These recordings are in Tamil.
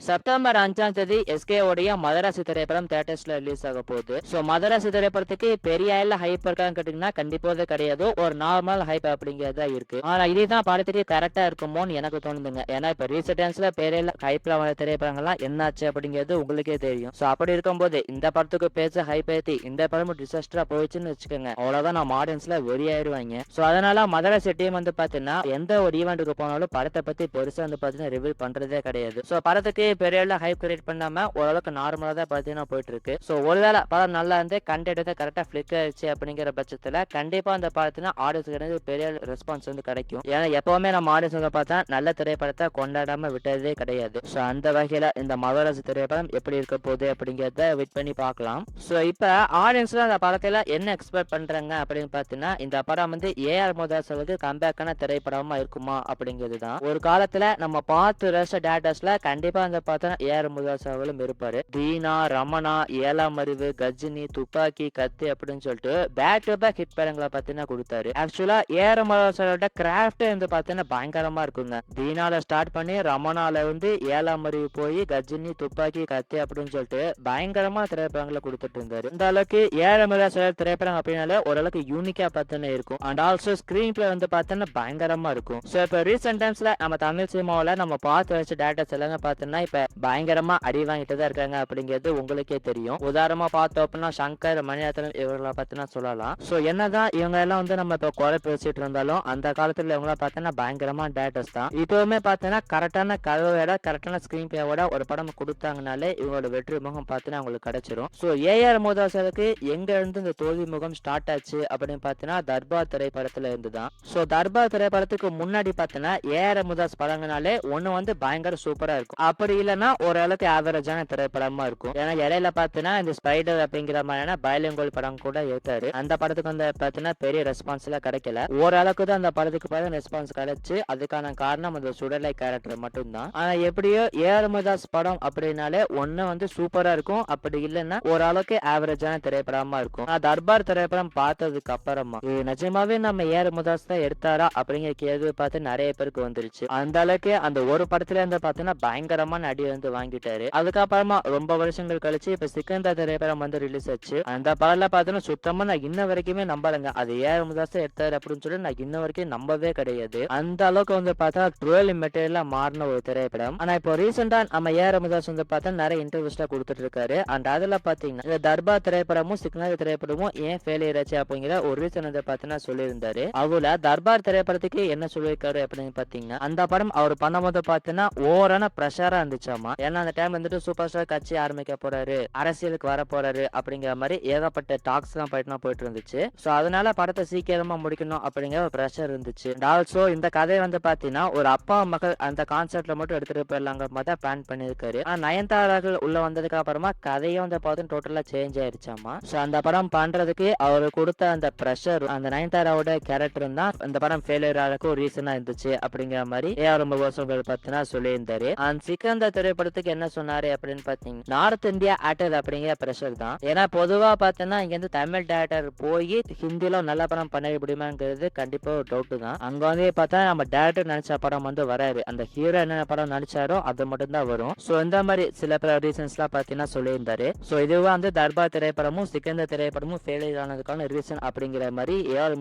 செப்டம்பர் அஞ்சாம் தேதி எஸ்கே உடைய மதராசி திரைப்படம் தேட்டர்ஸ்ல ரிலீஸ் ஆக போகுது. ஸோ மதராசி திரைப்படத்துக்கு பெரிய அளவில் ஹைப் இருக்கான்னு கேட்டீங்கன்னா கண்டிப்பாக கிடையாது. ஒரு நார்மல் ஹைப் அப்படிங்கிறது தான் இருக்கு. ஆனா இதுதான் படத்துக்கு கரெக்டா இருக்குமோன்னு எனக்கு தோணுதுங்க. ஏன்னா இப்ப ரீசெண்ட் டைம்ஸ்ல பெரிய ஹைப்ல வர திரைப்படங்கள்லாம் என்னாச்சு அப்படிங்கிறது உங்களுக்கே தெரியும். ஸோ அப்படி இருக்கும்போது இந்த படத்துக்கு பேச ஹைப் ஏத்தி இந்த படமும் டிசாஸ்டரா போயிடுச்சுன்னு வச்சுக்கோங்க. அவ்வளவுதான் நம்ம ஆடியன்ஸ்ல வெறியாயிருவாங்க. ஸோ அதனால மதராசி டீம் வந்து பாத்தீங்கன்னா எந்த ஒரு ஈவெண்ட்டுக்கு போனாலும் படத்தை பத்தி பெருசா வந்து பாத்தீங்கன்னா ரிவீல் பண்றதே கிடையாது. ஸோ படத்துக்கு பெரிய ஹைப் கிரியேட் பண்ணாம ஓரளவுக்கு நார்மலாக தான் பாத்தீங்கன்னா போயிட்டு இருக்கு ஸோ ஒருவேளை படம் நல்லா இருந்து கண்டென்ட் கரெக்டா ஃபிளிக் ஆயிடுச்சு அப்படிங்கிற பட்சத்துல கண்டிப்பா அந்த படத்துல ஆடியன்ஸ்க்கு பெரிய ரெஸ்பான்ஸ் வந்து கிடைக்கும். ஏன்னா எப்பவுமே நம்ம ஆடியன்ஸ் வந்து பார்த்தா நல்ல திரைப்படத்தை கொண்டாடாம விட்டதே கிடையாது. ஸோ அந்த வகையில இந்த மதராஜ் திரைப்படம் எப்படி இருக்க போகுது அப்படிங்கிறத வெயிட் பண்ணி பார்க்கலாம். ஸோ இப்போ ஆடியன்ஸ் அந்த படத்துல என்ன எக்ஸ்பெக்ட் பண்றாங்க அப்படின்னு பார்த்தீங்கன்னா இந்த படம் வந்து ஏஆர் மோதாசலுக்கு கம்பேக்கான திரைப்படமா இருக்குமா அப்படிங்கிறது தான். ஒரு காலத்துல நம்ம பார்த்து ரச டேட்டர்ஸில் கண்டிப்பா அந்த பார்த்தா ஏஆர் முருகாசாவிலும் இருப்பாரு. தீனா ரமணா ஏழாம் அறிவு கஜினி துப்பாக்கி கத்தி அப்படின்னு சொல்லிட்டு பேக் டு பேக் ஹிட் படங்களை பார்த்தீங்கன்னா கொடுத்தாரு. ஆக்சுவலா ஏஆர் முருகாசாவோட கிராஃப்ட் வந்து பார்த்தீங்கன்னா பயங்கரமா இருக்குங்க. தீனால ஸ்டார்ட் பண்ணி ரமணால வந்து ஏழாம் அறிவு போய் கஜினி துப்பாக்கி கத்தி அப்படின்னு சொல்லிட்டு பயங்கரமா திரைப்படங்களை கொடுத்துட்டு இருந்தாரு. இந்த அளவுக்கு ஏழை முருகாசாவோட திரைப்படம் அப்படின்னாலே ஓரளவுக்கு யூனிக்கா பார்த்தீங்கன்னா இருக்கும். அண்ட் ஆல்சோ ஸ்கிரீன் பிளே வந்து பார்த்தீங்கன்னா பயங்கரமா இருக்கும். ஸோ இப்போ ரீசெண்ட் டைம்ஸ்ல நம்ம தமிழ் சினிமாவில் நம்ம பார்த்து வச்ச டேரக்டர்ஸ் எல்லாமே பார்த்தோம்னா இப்போ பயங்கரமா அடி வாங்கிட்டு தான் இருக்காங்க அப்படிங்கிறது உங்களுக்கே தெரியும். உதாரணமா பார்த்தோம் அப்படின்னா சங்கர் மணிரத்னம் இவர்களை பார்த்தீங்கன்னா சொல்லலாம். ஸோ என்னதான் இவங்க எல்லாம் வந்து நம்ம இப்போ குறை பேசிட்டு இருந்தாலும் அந்த காலத்துல இவங்கள பார்த்தோன்னா பயங்கரமா டேரக்டர்ஸ் தான். இப்பவுமே பார்த்தோன்னா கரெக்டான கதவோட கரெக்டான ஸ்கிரீன் பிளேவோட ஒரு படம் கொடுத்தாங்கனாலே இவங்களோட வெற்றி முகம் பார்த்தோன்னா அவங்களுக்கு கிடைச்சிரும். ஸோ ஏஆர் மோதாசருக்கு எங்க இருந்து இந்த தோல்வி முகம் ஸ்டார்ட் ஆச்சு அப்படின்னு பார்த்தீங்கன்னா தர்பார் திரைப்படத்துல இருந்து தான் ஸோ தர்பார் திரைப்படத்துக்கு முன்னாடி பார்த்தீங்கன்னா ஏஆர் முதாஸ் படங்கனாலே ஒண்ணு வந்து பயங்கர சூப்பரா இருக்கும். அப்படி இல்லைன்னா ஓரளவுக்கு ஆவரேஜான திரைப்படமா இருக்கும். ஏன்னா இடையில பார்த்தீங்கன்னா இந்த ஸ்பைடர் அப்படிங்கிற மாதிரியான பயலங்கோல் படம் கூட எடுத்தாரு. அந்த படத்துக்கு வந்து பார்த்தீங்கன்னா பெரிய ரெஸ்பான்ஸ் எல்லாம் கிடைக்கல. ஓரளவுக்கு தான் அந்த படத்துக்கு பார்த்தா ரெஸ்பான்ஸ் கிடைச்சு அதுக்கான காரணம் அந்த சுடலை கேரக்டர் மட்டும்தான். ஆனா எப்படியோ ஏஆர் முதாஸ் படம் அப்படின்னாலே ஒண்ணு வந்து சூப்பரா இருக்கும். அப்படி இல்லைன்னா ஓரளவுக்கு ஆவரேஜான திரைப்படமா இருக்கும். நான் தர்பார் திரைப்படம் பார்த்ததுக்கு அப்புறமா இது நிஜமாவே நம்ம ஏஆர் முதாஸ் தான் எடுத்தாரா அப்படிங்கிற கேள்வி பார்த்து நிறைய பேருக்கு வந்துருச்சு. அந்த அளவுக்கு அந்த ஒரு படத்துல இருந்து பார்த்தீங்கன்னா பயங்கரமான அடி வந்து வாங்கிட்டாரு. அதுக்கப்புறமா ரொம்ப வருஷங்கள் கழிச்சு இப்ப சிக்கந்தா திரைப்படம் வந்து ரிலீஸ் ஆச்சு. அந்த படம்ல பார்த்தீங்கன்னா சுத்தமா நான் இன்ன வரைக்குமே நம்பலங்க. அது ஏ முதாஸ் எடுத்தாரு அப்படின்னு சொல்லி நான் இன்ன வரைக்கும் நம்பவே கிடையாது. அந்த அளவுக்கு வந்து பார்த்தா டுவெல் மெட்டீரியலா மாறின ஒரு திரைப்படம். ஆனா இப்போ ரீசெண்டா நம்ம ஏ முதாஸ் வந்து பார்த்தா நிறைய இன்டர்வியூஸ்ல கொடுத்துட்டு இருக்காரு அண்ட் அதுல பாத்தீங்கன்னா இந்த தர்பார் திரைப்படமும் சிக்னாதி திரைப்படமும் ஏன் ஃபெயிலியர் ஆச்சு அப்படிங்கிற ஒரு ரீசன் வந்து பார்த்தீங்கன்னா சொல்லியிருந்தாரு. அவள தர்பார் திரைப்படத்துக்கு என்ன சொல்லியிருக்காரு அப்படின்னு பாத்தீங்கன்னா அந்த படம் அவர் பண்ணும்போது பார்த்தீங்கன்னா ஓவரான ப்ரெஷரா இருந்துச்சாமா ஏன்னா அந்த டைம் வந்துட்டு சூப்பர் ஸ்டார் கட்சி ஆரம்பிக்க போறாரு அரசியலுக்கு வர போறாரு அப்படிங்கிற மாதிரி ஏகப்பட்ட டாக்ஸ் எல்லாம் போயிட்டு போயிட்டு இருந்துச்சு. சோ அதனால படத்தை சீக்கிரமா முடிக்கணும் அப்படிங்கிற ஒரு ப்ரெஷர் இருந்துச்சு. ஆல்சோ இந்த கதை வந்து பாத்தீங்கன்னா ஒரு அப்பா மகள் அந்த கான்செப்ட்ல மட்டும் எடுத்துட்டு போயிடலாங்கிற மாதிரி தான் பிளான் பண்ணிருக்காரு ஆனா நயன்தாராக்கள் உள்ள வந்ததுக்கு அப்புறமா கதையும் வந்து பார்த்து டோட்டலா சேஞ்ச் ஆயிருச்சாமா சோ அந்த படம் பண்றதுக்கு அவர் கொடுத்த அந்த ப்ரெஷர் அந்த நயன்தாராவோட கேரக்டர் தான் அந்த படம் ஃபெயிலியர் ஆகிறதுக்கு ஒரு ரீசனா இருந்துச்சு அப்படிங்கிற மாதிரி ஏஆர் வருஷங்கள் பார்த்தீங்கன்னா சொல்லியிருந்தாரு. அந்த சிக்கந்த திரைப்படத்துக்கு என்ன சொன்னாரு அப்படின்னு பாத்தீங்கன்னா நார்த் இந்தியா ஆக்டர் அப்படிங்கிற ப்ரெஷர் தான். ஏன்னா பொதுவா பாத்தீங்கன்னா இங்க இருந்து தமிழ் டேரக்டர் போய் ஹிந்தில நல்ல படம் பண்ண முடியுமாங்கிறது கண்டிப்பா ஒரு டவுட் தான். அங்க வந்து பார்த்தா நம்ம டேரக்டர் நினைச்ச படம் வந்து வராது. அந்த ஹீரோ என்னென்ன படம் நினைச்சாரோ அது மட்டும் தான் வரும். சோ இந்த மாதிரி சில பல ரீசன்ஸ் எல்லாம் பாத்தீங்கன்னா சொல்லியிருந்தாரு. சோ இதுவா வந்து தர்பார் திரைப்படமும் சிக்கந்த திரைப்படமும் ஃபெயிலியர் ஆனதுக்கான ரீசன் அப்படிங்கிற மாதிரி ஏஆர்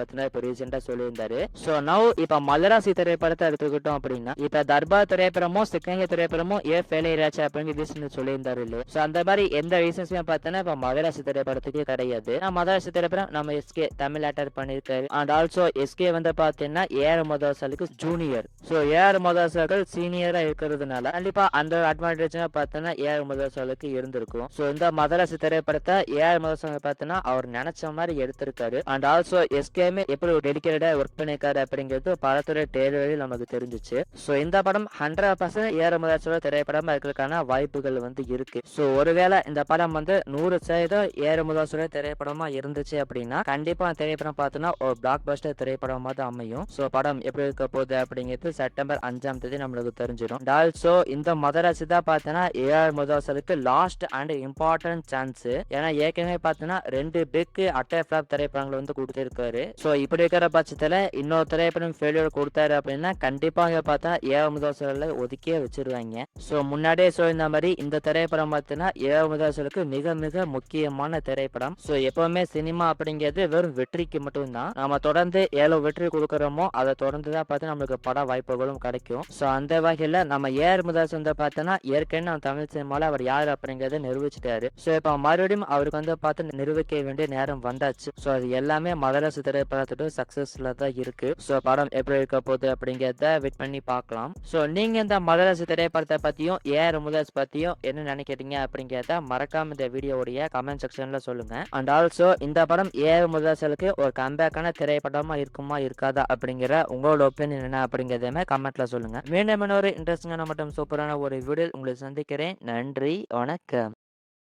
பத்தினா இப்ப ரீசெண்டா சொல்லியிருந்தாரு. சோ நவ் இப்ப மலராசி திரைப்படத்தை எடுத்துக்கிட்டோம் அப்படின்னா இப்ப தர்பார் திரைப்படமும் சிக்கங்க திரைப்படமும் ஏ ஃபெயிலியர் ஆச்சு அப்படிங்கிற ரீசன் சொல்லியிருந்தாரு இல்ல ஸோ அந்த மாதிரி எந்த ரீசன்ஸுமே பார்த்தோன்னா இப்போ மதராசி திரைப்படத்துக்கு கிடையாது. ஆனா மதராசி திரைப்படம் நம்ம எஸ்கே தமிழ் ஆக்டர் பண்ணியிருக்காரு. அண்ட் ஆல்சோ எஸ்கே வந்து பார்த்தீங்கன்னா ஏஆர் மதராசாலுக்கு ஜூனியர் ஸோ ஏஆர் மதராசாக்கள் சீனியராக இருக்கிறதுனால கண்டிப்பாக அந்த அட்வான்டேஜ் பார்த்தோன்னா ஏஆர் மதராசாலுக்கு இருந்திருக்கும். ஸோ இந்த மதராசி திரைப்படத்தை ஏஆர் மதாசல் பார்த்தோன்னா அவர் நினைச்ச மாதிரி எடுத்திருக்காரு. அண்ட் ஆல்சோ எஸ்கேமே எப்படி டெடிக்கேட்டடாக ஒர்க் பண்ணியிருக்காரு அப்படிங்கிறது படத்துடைய டேலரில் நமக்கு தெரிஞ்சிச்சு. ஸோ இந்த படம் ஹண்ட்ரட் பர்சன்ட் ஏஆர் மதாசோட திரைப்படமா இருக்கிறதுக்கான வாய்ப்புகள் வந்து இருக்கு. சோ ஒருவேளை இந்த படம் வந்து நூறு சதவீதம் ஏஆர் மதாசோட திரைப்படமா இருந்துச்சு அப்படின்னா கண்டிப்பா திரைப்படம் பார்த்தோன்னா ஒரு பிளாக் பஸ்டர் திரைப்படமா தான் அமையும். சோ படம் எப்படி இருக்க போகுது அப்படிங்கிறது செப்டம்பர் அஞ்சாம் தேதி நம்மளுக்கு தெரிஞ்சிடும் ஆல்சோ இந்த மதராசி தான் பார்த்தோன்னா ஏஆர் முதாசருக்கு லாஸ்ட் அண்ட் இம்பார்ட்டன்ட் சான்ஸ் ஏன்னா ஏற்கனவே பார்த்தோன்னா ரெண்டு பிக் அட்டை ஃபிளாப் திரைப்படங்கள் வந்து கொடுத்துருக்காரு. சோ இப்படி இருக்கிற பட்சத்துல இன்னொரு திரைப்படம் ஃபெயிலியர் கொடுத்தாரு அப்படின்னா கண்டிப்பாக பார்த்தா ஏஆர் முதாசரில் ஒதுக்கியே வச்சிருவாங்க. இருக்காங்க ஸோ முன்னாடியே சொல்லியிருந்த மாதிரி இந்த திரைப்படம் பார்த்தீங்கன்னா ஏழு முதலசலுக்கு மிக மிக முக்கியமான திரைப்படம். ஸோ எப்பவுமே சினிமா அப்படிங்கிறது வெறும் வெற்றிக்கு மட்டும்தான். நம்ம தொடர்ந்து ஏழு வெற்றி கொடுக்குறோமோ அதை தொடர்ந்து தான் பார்த்து நம்மளுக்கு பட வாய்ப்புகளும் கிடைக்கும். ஸோ அந்த வகையில் நம்ம ஏஆர் முதலசன் வந்து பார்த்தோன்னா ஏற்கனவே நம்ம தமிழ் சினிமாவில் அவர் யார் அப்படிங்கிறத நிரூபிச்சிட்டாரு. ஸோ இப்போ மறுபடியும் அவருக்கு வந்து பார்த்து நிரூபிக்க வேண்டிய நேரம் வந்தாச்சு. ஸோ அது எல்லாமே மதரசு திரைப்படத்தோட சக்ஸஸ்ல தான் இருக்கு. ஸோ படம் எப்படி இருக்க போகுது அப்படிங்கிறத வெயிட் பண்ணி பார்க்கலாம். ஸோ நீங்க இந்த மதரசு திரைப்படத்தை பற்றியும் ஏஆர் முதல்ஸ் பற்றியும் என்ன நினைக்கிறீங்க அப்படிங்கிறத மறக்காம இந்த வீடியோடைய கமெண்ட் செக்ஷனில் சொல்லுங்கள் அண்ட் ஆல்சோ இந்த படம் ஏஆர் முதல்சலுக்கு ஒரு கம்பேக்கான திரைப்படமாக இருக்குமா இருக்காதா அப்படிங்கிற உங்களோட ஒப்பீனியன் என்ன அப்படிங்கிறதுமே கமெண்ட்ல சொல்லுங்கள் மீண்டும் இன்னொரு இன்ட்ரெஸ்டிங்கான மற்றும் சூப்பரான ஒரு வீடியோ உங்களை சந்திக்கிறேன். நன்றி வணக்கம்.